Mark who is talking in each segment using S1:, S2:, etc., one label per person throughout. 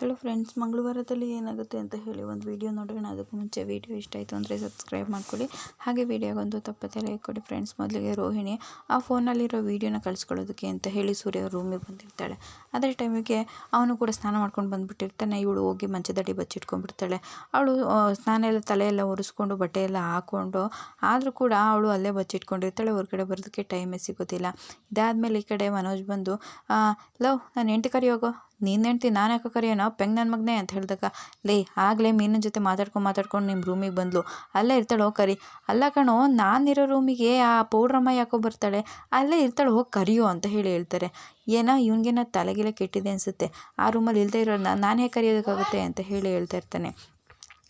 S1: Hello friends ಮಂಗಳವಾರದಲ್ಲಿ ಏನಾಗುತ್ತೆ ಅಂತ ಹೇಳಿ ಒಂದು ವೀಡಿಯೋ ನೋಡೋಣ ಅದಕ್ಕೂ ಮುಂಚೆ ವೀಡಿಯೋ ಇಷ್ಟ ಆಯಿತು ಅಂದರೆ ಸಬ್ಸ್ಕ್ರೈಬ್ ಮಾಡ್ಕೊಳ್ಳಿ. ಹಾಗೆ ವೀಡಿಯೋಗೊಂದು ತಪ್ಪತ್ತೆ ಲೈಕ್ ಕೊಡಿ ಫ್ರೆಂಡ್ಸ್ ಮೊದಲಿಗೆ ರೋಹಿಣಿ, ಆ ಫೋನಲ್ಲಿರೋ ವೀಡಿಯೋನ ಕಳಿಸ್ಕೊಳ್ಳೋದಕ್ಕೆ ಅಂತ ಹೇಳಿ ಸೂರ್ಯ ರೂಮಿಗೆ ಬಂದಿರ್ತಾಳೆ. ಅದೇ ಟೈಮಿಗೆ ಅವನು ಕೂಡ ಸ್ನಾನ ಮಾಡ್ಕೊಂಡು ಬಂದುಬಿಟ್ಟಿರ್ತಾನೆ. ಇವಳು ಹೋಗಿ ಮಂಚದಡಿ ಬಚ್ಚಿಟ್ಕೊಂಡ್ಬಿಡ್ತಾಳೆ. ಅವಳು ಸ್ನಾನ ಎಲ್ಲ ತಲೆ ಎಲ್ಲ ಒರೆಸ್ಕೊಂಡು ಬಟ್ಟೆ ಎಲ್ಲ ಹಾಕ್ಕೊಂಡು ಆದರೂ ಕೂಡ ಅವಳು ಅಲ್ಲೇ ಬಚ್ಚಿಟ್ಕೊಂಡಿರ್ತಾಳೆ. ಹೊರಗಡೆ ಬರೋದಕ್ಕೆ ಟೈಮೇ ಸಿಗೋದಿಲ್ಲ. ಇದಾದಮೇಲೆ ಈ ಕಡೆ ಮನೋಜ್ ಬಂದು ಲವ್, ನಾನು ಎಂಟು ಕರಿಯೋಗೋ? ನೀನು ಹೆಂಡ್ತಿ, ನಾನು ಯಾಕೆ ಕರೆಯೋಣ ಪೆಂಗ್ ನನ್ನ ಮಗನೇ ಅಂತ ಹೇಳಿದಾಗ, ಲೇ, ಆಗಲೇ ಮೀನಿನ ಜೊತೆ ಮಾತಾಡ್ಕೊಂಡು ಮಾತಾಡ್ಕೊಂಡು ನಿಮ್ಮ ರೂಮಿಗೆ ಬಂದ್ಲು. ಅಲ್ಲೇ ಇರ್ತಾಳೆ, ಹೋಗಿ ಕರಿ. ಅಲ್ಲ ಕಣೋ, ನಾನಿರೋ ರೂಮಿಗೆ ಆ ಪೌಡ್ರಮ್ಮ ಯಾಕೋ ಬರ್ತಾಳೆ? ಅಲ್ಲೇ ಇರ್ತಾಳೆ, ಹೋಗಿ ಕರಿಯೋ ಅಂತ ಹೇಳಿ ಹೇಳ್ತಾರೆ. ಏನೋ ಇವನಿಗೇನೋ ತಲೆಗೆಲ್ಲ ಕೆಟ್ಟಿದೆ ಅನಿಸುತ್ತೆ. ಆ ರೂಮಲ್ಲಿ ಇಲ್ಲದೆ ಇರೋಣ ನಾನು ಹೇಗೆ ಕರೆಯೋದಕ್ಕಾಗುತ್ತೆ ಅಂತ ಹೇಳಿ ಹೇಳ್ತಾ ಇರ್ತಾನೆ.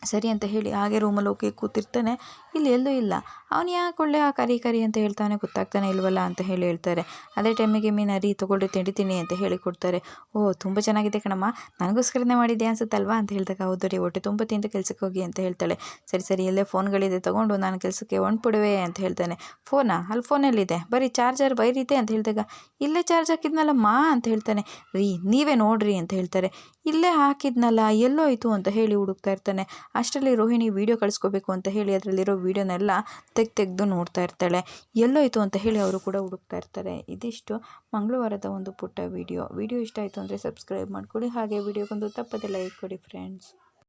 S1: ಸರಿ ಅಂತ ಹೇಳಿ ಹಾಗೆ ರೂಮಲ್ಲಿ ಹೋಗಿ ಕೂತಿರ್ತಾನೆ. ಇಲ್ಲಿ ಎಲ್ಲೂ ಇಲ್ಲ. ಅವನು ಯಾಕೆ ಒಳ್ಳೆ ಆ ಕರಿ ಕರಿ ಅಂತ ಹೇಳ್ತಾನೆ ಗೊತ್ತಾಗ್ತಾನೆ ಇಲ್ವಲ್ಲ ಅಂತ ಹೇಳಿ ಹೇಳ್ತಾರೆ. ಅದೇ ಟೈಮಿಗೆ ಮೀನು ಅರಿ ತೊಗೊಂಡು ತಿಂಡಿತೀನಿ ಅಂತ ಹೇಳಿ ಕೊಡ್ತಾರೆ. ಓ, ತುಂಬ ಚೆನ್ನಾಗಿದೆ ಕಣಮ್ಮ. ನನಗೋಸ್ಕರನೇ ಮಾಡಿದ್ದೆ ಅನ್ಸುತ್ತಲ್ವಾ? ಅಂತ ಹೇಳಿದಾಗ, ಹೌದು ರೀ, ಹೊಟ್ಟೆ ತುಂಬ ತಿಂದು ಕೆಲಸಕ್ಕೆ ಹೋಗಿ ಅಂತ ಹೇಳ್ತಾಳೆ. ಸರಿ ಸರಿ ಎಲ್ಲೇ ಫೋನ್ಗಳಿದೆ, ತೊಗೊಂಡು ನಾನು ಕೆಲಸಕ್ಕೆ ಹೊಂಟ್ಬಿಡುವೆ ಅಂತ ಹೇಳ್ತಾನೆ. ಫೋನಾ? ಅಲ್ಲಿ ಫೋನಲ್ಲಿದೆ. ಬರೀ ಚಾರ್ಜರ್ ವೈರ್ ಇದೆ ಅಂತ ಹೇಳಿದಾಗ, ಇಲ್ಲೇ ಚಾರ್ಜ್ ಹಾಕಿದ್ನಲ್ಲಮ್ಮ ಅಂತ ಹೇಳ್ತಾನೆ. ರೀ, ನೀವೇ ನೋಡ್ರಿ ಅಂತ ಹೇಳ್ತಾರೆ. ಇಲ್ಲೇ ಹಾಕಿದ್ನಲ್ಲ, ಎಲ್ಲೋಯ್ತು ಅಂತ ಹೇಳಿ ಹುಡುಕ್ತಾ ಇರ್ತಾನೆ. ಅಷ್ಟರಲ್ಲಿ ರೋಹಿಣಿ ವೀಡಿಯೋ ಕಳಿಸ್ಕೋಬೇಕು ಅಂತ ಹೇಳಿ ಅದರಲ್ಲಿರೋ ವೀಡಿಯೋನೆಲ್ಲ ತೆಗ್ ತೆಗೆದು ನೋಡ್ತಾ ಇರ್ತಾಳೆ. ಎಲ್ಲೋಯಿತು ಅಂತ ಹೇಳಿ ಅವರು ಕೂಡ ಹುಡುಕ್ತಾ ಇರ್ತಾರೆ. ಇದಿಷ್ಟು ಮಂಗಳವಾರದ ಒಂದು ಪುಟ್ಟ ವೀಡಿಯೋ ವೀಡಿಯೋ ಇಷ್ಟ ಆಯಿತು ಅಂದರೆ ಸಬ್ಸ್ಕ್ರೈಬ್ ಮಾಡಿಕೊಳ್ಳಿ. ಹಾಗೆ ವೀಡಿಯೋಗೊಂದು ತಪ್ಪದೆ ಲೈಕ್ ಕೊಡಿ ಫ್ರೆಂಡ್ಸ್